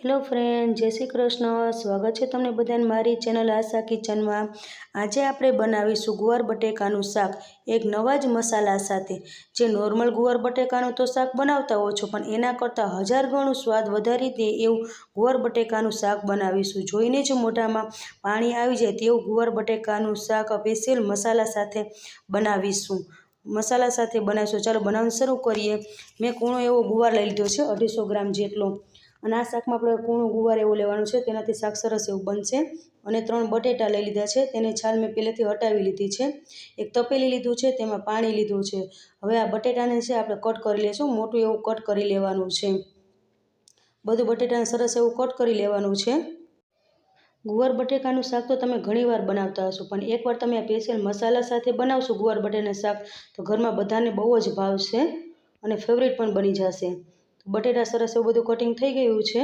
Hello friend જય શ્રી કૃષ્ણ. સ્વાગત છે તમને બધાને મારી ચેનલ આશા કિચનમાં આજે આપણે બનાવીશું ગુવાર બટેકાનું શાક, એક નવા જ મસાલા સાથે. જે નોર્મલ ગુવાર બટેકાનું તો શાક બનાવતા હો છો, પણ એના કરતાં હજાર ગણું સ્વાદ વધારી દે એવું ગુવાર બટેકાનું શાક બનાવીશું. જોઈને જ મોઢામાં પાણી આવી જાય તેવું ગુવાર બટેકાનું શાક સ્પેશિયલ મસાલા સાથે બનાવીશું. મસાલા સાથે બનાવીશું. ચાલો બનાવવાનું શરૂ કરીએ. મેં કૂણો એવો ગુવાર લઈ લીધો છે, અઢીસો ગ્રામ જેટલો. અને આ શાકમાં આપણે કૂણું, ગુવાર એવું લેવાનું છે, તેનાથી શાક સરસ એવું બનશે. અને ત્રણ બટેટા લઈ લીધા છે, તેની છાલ મેં પહેલેથી હટાવી લીધી છે. એક તપેલી લીધું છે, તેમાં પાણી લીધું છે. હવે આ બટેટાને છે, આપણે કટ કરી લઈશું મોટું એવું કટ કરી લેવાનું છે. બધું બટેટાને સરસ એવું કટ કરી લેવાનું છે. ગુવાર બટેકાનું શાક તો તમે ઘણીવાર બનાવતા હશો, પણ એકવાર તમે આ સ્પેશિયલ મસાલા સાથે બનાવશો ગુવાર બટેટાનું શાક, તો ઘરમાં બધાને બહુ જ ભાવશે અને ફેવરિટ પણ બની જશે. બટેટા સરસ એવું બધું કટિંગ થઈ ગયું છે.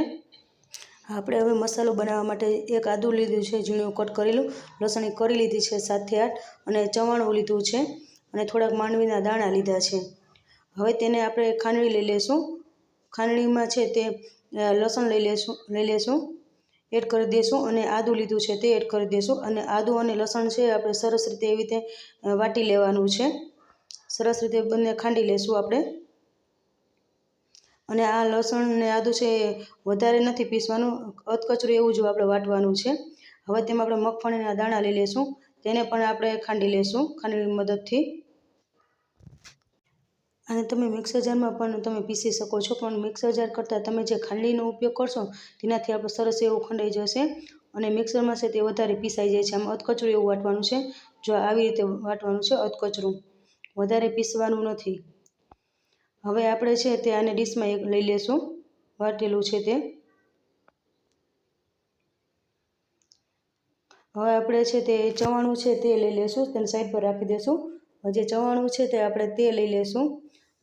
આપણે હવે મસાલો બનાવવા માટે એક આદું લીધું છે, ઝીણું કટ કરેલું લસણી કરી લીધી છે સાતથી આઠ અને ચવાણું લીધું છે અને થોડાક માંડવીના દાણા લીધા છે. હવે તેને આપણે ખાંડણી લઈ લેશું. ખાંડણીમાં છે તે લસણ લઈ લેશું લઈ લેશું. એડ કરી દઈશું અને આદું લીધું છે તે એડ કરી દઈશું અને આદું અને લસણ છે આપણે સરસ રીતે એવી રીતે વાટી લેવાનું છે. સરસ રીતે બંને ખાંડી લેશું આપણે. અને આ લસણ ને આદું છે વધારે નથી પીસવાનું. અધકચરું એવું જ આપણે વાટવાનું છે. હવે તેમાં આપણે મગફળીના દાણા લઈ લઈશું તેને પણ આપણે ખાંડી લઈશું ખાંડીની મદદથી. અને તમે મિક્સર જારમાં પણ તમે પીસી શકો છો. પણ મિક્સર જાર કરતાં તમે જે ખાંડીનો ઉપયોગ કરશો, તેનાથી આપણે સરસ એવું ખંડાઈ જશે. અને મિક્સરમાં છે તે વધારે પીસાઈ જાય છે. આમ અધકચરું એવું વાટવાનું છે. જો આવી રીતે વાટવાનું છે અધકચરું. વધારે પીસવાનું નથી. હવે આપણે છે તે આને ડીશમાં એક લઈ લેશું. વાટેલું છે તે. હવે આપણે છે તે ચવાણું છે તે લઈ લેશું. તેને સાઈડ પર રાખી દેશું. જે ચવાણું છે તે આપણે તે લઈ લેશું.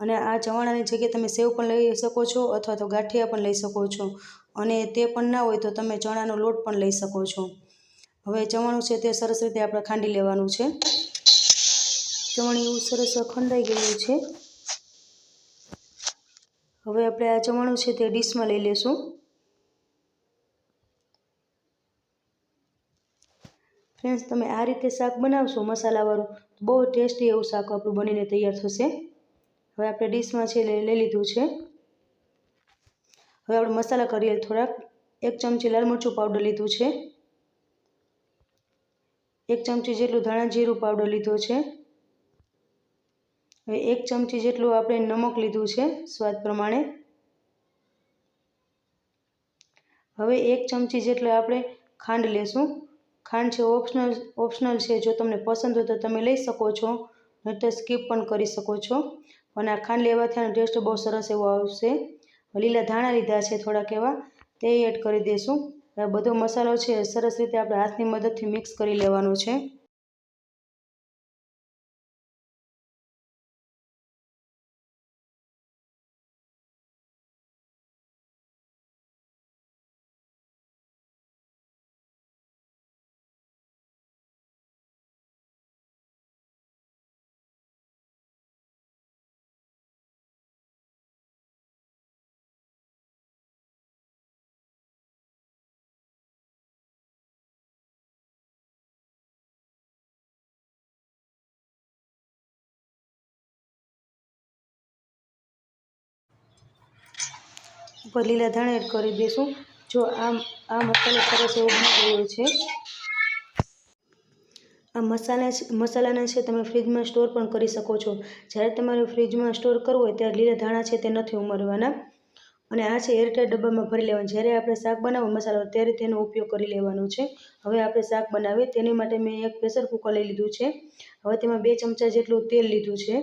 અને આ ચવાણાની જગ્યાએ તમે સેવ પણ લઈ શકો છો અથવા તો ગાંઠિયા પણ લઈ શકો છો. અને તે પણ ના હોય તો તમે ચણાનો લોટ પણ લઈ શકો છો. હવે ચવાણું છે તે સરસ રીતે આપણે ખાંડી લેવાનું છે. ચવાણી એવું સરસ ખંડાઈ ગયું છે. હવે આપણે આ જમણું છે તે ડીશમાં લઈ લેશું. ફ્રેન્ડ્સ, તમે આ રીતે શાક બનાવશો મસાલાવાળું, તો બહુ ટેસ્ટી એવું શાક આપણું બનીને તૈયાર થશે. હવે આપણે ડીશમાં છે લઈ લીધું છે. હવે આપણે મસાલા કરીએ થોડાક. એક ચમચી લાલ મરચું પાવડર લીધું છે. એક ચમચી જેટલું ધાણા જીરું પાવડર લીધો છે. હવે એક ચમચી જેટલું આપણે નમક લીધું છે, સ્વાદ પ્રમાણે. હવે એક ચમચી જેટલું આપણે ખાંડ લેશું. ખાંડ છે ઓપ્શનલ ઓપ્શનલ છે. જો તમને પસંદ હોય તો તમે લઈ શકો છો નહીં તો સ્કીપ પણ કરી શકો છો. અને આ ખાંડ લેવાથી આનો ટેસ્ટ બહુ સરસ એવો આવશે. લીલા ધાણા લીધા છે થોડાક એવા, તે એડ કરી દઈશું બધો મસાલો છે, સરસ રીતે આપણે હાથની મદદથી મિક્સ કરી લેવાનો છે. ઉપર લીલા ધાણા એડ કરી દઈશું. જો આ આ મસાલો સરસ એવો બની ગયો છે. આ મસાલા મસાલાને છે તમે ફ્રીજમાં સ્ટોર પણ કરી શકો છો. જ્યારે તમારે ફ્રીજમાં સ્ટોર કરવો હોય ત્યારે લીલા ધાણા છે તે નથી ઉમેરવાના. અને આ છે એરટાઈટ ડબ્બામાં ભરી લેવાનું. જ્યારે આપણે શાક બનાવો મસાલો, ત્યારે તેનો ઉપયોગ કરી લેવાનો છે. હવે આપણે શાક બનાવીએ. તેની માટે મેં એક પ્રેશર કુકર લઈ લીધું છે. હવે તેમાં બે ચમચા જેટલું તેલ લીધું છે.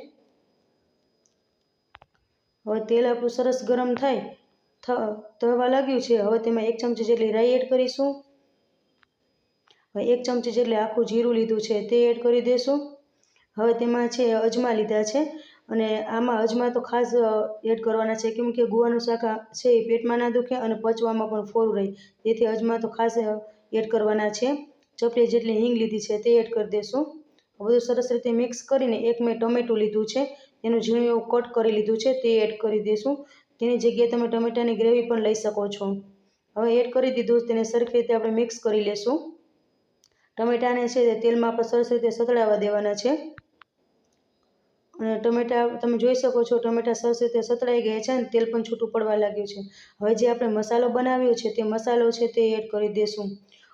હવે તેલ આપણું સરસ ગરમ થાય થવા લાગ્યું છે, હવે તેમાં એક ચમચી જેટલી રાઈ એડ કરીશું. હવે એક ચમચી જેટલી આખું જીરું લીધું છે તે એડ કરી દઈશું હવે તેમાં છે અજમા લીધા છે અને આમાં અજમા તો ખાસ એડ કરવાના છે, કેમ કે ગુવાનું શાક છે એ પેટમાં ના દુખે અને પચવામાં પણ ફોરું રહે. તેથી અજમા તો ખાસ એડ કરવાના છે. ચપટી જેટલી હિંગ લીધી છે તે એડ કરી દઈશું બધું સરસ રીતે મિક્સ કરીને એક મેં ટમેટું લીધું છે. એનું ઝીણું એવું કટ કરી લીધું છે તે એડ કરી દઈશું તેની જગ્યાએ તમે ટમેટાની ગ્રેવી પણ લઈ શકો છો. હવે એડ કરી દીધું, તેને સરખી રીતે આપણે મિક્સ કરી લેશું. ટમેટાને છે તે તેલમાં આપણે સરસ રીતે સતળાવવા દેવાના છે. અને ટમેટા, તમે જોઈ શકો છો ટમેટા સરસ રીતે સતળાઈ ગયા છે અને તેલ પણ છૂટું પડવા લાગ્યું છે. હવે જે આપણે મસાલો બનાવ્યો છે તે મસાલો છે તે એડ કરી દેશું.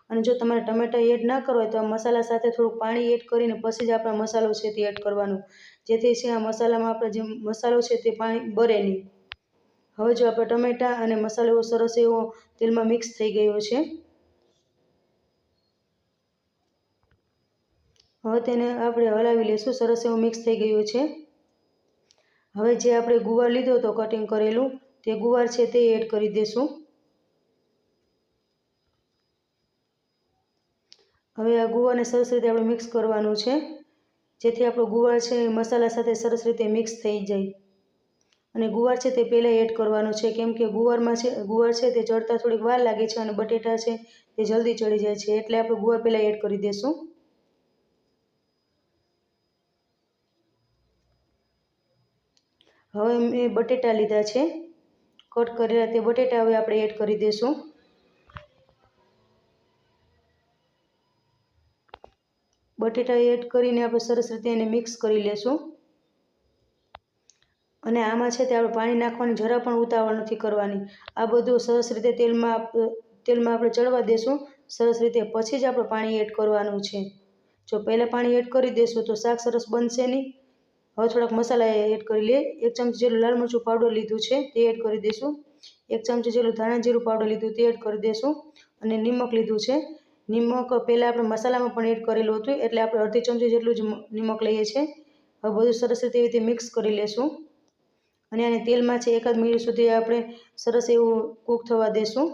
અને જો તમારે ટમેટા એડ ના કરો હોય તો આ મસાલા સાથે થોડું પાણી એડ કરીને પછી જ આપણે મસાલો છે તે એડ કરવાનો. જેથી છે આ મસાલામાં આપણે જે મસાલો છે તે પાણી બરે નહીં. હવે જો આપણે ટમેટા અને મસાલો સરસ એવો તેલમાં મિક્સ થઈ ગયો છે. હવે તેને આપણે હલાવી લઈશું, સરસ એવો મિક્સ થઈ ગયો છે. હવે જે આપણે ગુવાર લીધો હતો કટિંગ કરેલું, તે ગુવાર છે તે એડ કરી દઈશું. હવે આ ગુવારને સરસ રીતે આપણે મિક્સ કરવાનું છે, જેથી આપણો ગુવાર છે મસાલા સાથે સરસ રીતે મિક્સ થઈ જાય. અને ગુવાર છે તે પહેલાં એડ કરવાનો છે. કેમ કે ગુવારમાં છે, ગુવાર છે તે ચડતા થોડીક વાર લાગે છે અને બટેટા છે તે જલ્દી ચડી જાય છે. એટલે આપણે ગુવાર પહેલાં એડ કરી દઈશું હવે મેં બટેટા લીધા છે. કટ કરેલા તે બટેટા હવે આપણે એડ કરી દઈશું બટેટા એડ કરીને આપણે સરસ રીતે એને મિક્સ કરી લેશું. અને આમાં છે તે આપણે પાણી નાખવાની જરા પણ ઉતાવળ નથી કરવાની. આ બધું સરસ રીતે તેલમાં તેલમાં આપણે ચડવા દેશું. સરસ રીતે પછી જ આપણે પાણી એડ કરવાનું છે. જો પહેલાં પાણી એડ કરી દેશું તો શાક સરસ બનશે નહીં. હવે થોડાક મસાલા એડ કરી લઈએ. એક ચમચી જેટલું લાલ મરચું પાવડર લીધું છે તે એડ કરી દઈશું એક ચમચી જેટલું ધાણા જીરું પાવડર લીધું તે એડ કરી દેશું. અને નિમક લીધું છે. નિમક પહેલાં આપણે મસાલામાં પણ એડ કરેલું હતું. એટલે આપણે અડધી ચમચી જેટલું જ નિમક લઈએ છીએ. હવે બધું સરસ રીતે એવી રીતે મિક્સ કરી લેશું. અને આને તેલમાં છે એકાદ મિનિટ સુધી આપણે સરસ એવું કૂક થવા દેશું.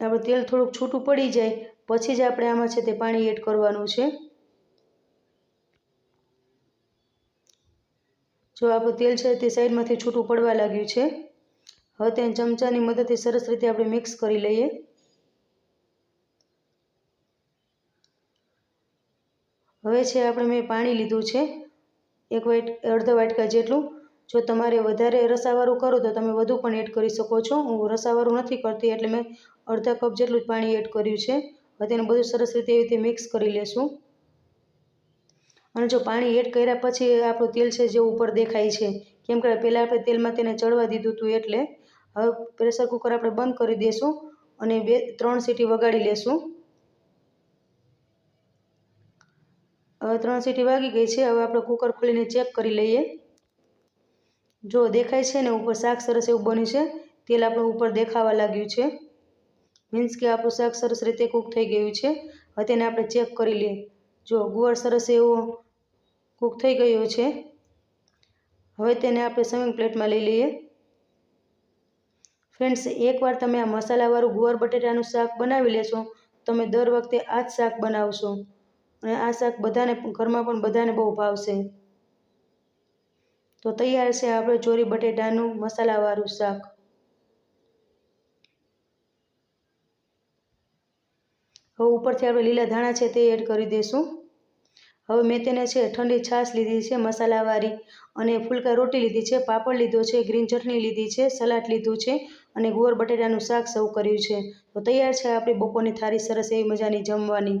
આપણે તેલ થોડુંક છૂટું પડી જાય, પછી જ આપણે આમાં છે તે પાણી એડ કરવાનું છે. જો આપણું તેલ છે તે સાઈડમાંથી છૂટું પડવા લાગ્યું છે, હવે તેને ચમચાની મદદથી સરસ રીતે આપણે મિક્સ કરી લઈએ. હવે છે, આપણે મેં પાણી લીધું છે. એક વાટ અડધા વાટકા જેટલું. જો તમારે વધારે રસાવાળું કરો તો તમે વધુ પણ એડ કરી શકો છો. હું રસાવાળું નથી કરતી, એટલે મેં અડધા કપ જેટલું જ પાણી એડ કર્યું છે. હવે તેને બધું સરસ રીતે એવી રીતે મિક્સ કરી લેશું. અને જો પાણી એડ કર્યા પછી આપણું તેલ છે, જે ઉપર દેખાય છે. કેમ કે પહેલાં આપણે તેલમાં તેને ચડવા દીધું હતું એટલે. હવે પ્રેશર કુકર આપણે બંધ કરી દઈશું અને બે, ત્રણ સીટી વગાડી લેશું. હવે ત્રણ સીટી વાગી ગઈ છે. હવે આપણે કુકર ખોલીને ચેક કરી લઈએ. જો દેખાય છે ને ઉપર શાક સરસ એવું બન્યું છે. તેલ આપણું ઉપર દેખાવા લાગ્યું છે. મીન્સ કે આપણું શાક સરસ રીતે કૂક થઈ ગયું છે. હવે તેને આપણે ચેક કરી લઈએ. જો ગુવાર સરસ એવો કૂક થઈ ગયો છે. હવે તેને આપણે સર્વિંગ પ્લેટમાં લઈ લઈએ. ફ્રેન્ડ્સ, એકવાર તમે આ મસાલાવાળું ગુવાર બટેટાનું શાક બનાવી લેશો, તમે દર વખતે આ જ શાક બનાવશો. અને આ શાક બધાને ઘરમાં પણ બધાને બહુ ભાવશે તો તૈયાર છે આપણે ચોરી બટેટાનું મસાલાવાળું શાક. હવે ઉપરથી આપણે લીલા ધાણા છે તે એડ કરી દઈશું હવે મેં તેને છે ઠંડી છાશ લીધી છે મસાલાવાળી અને ફુલકા રોટી લીધી છે, પાપડ લીધો છે, ગ્રીન ચટણી લીધી છે, સલાડ લીધું છે અને ગોર બટેટાનું શાક સર્વ કર્યું છે. તો તૈયાર છે આપણી બપોરની થાળી, સરસ એવી મજાની જમવાની.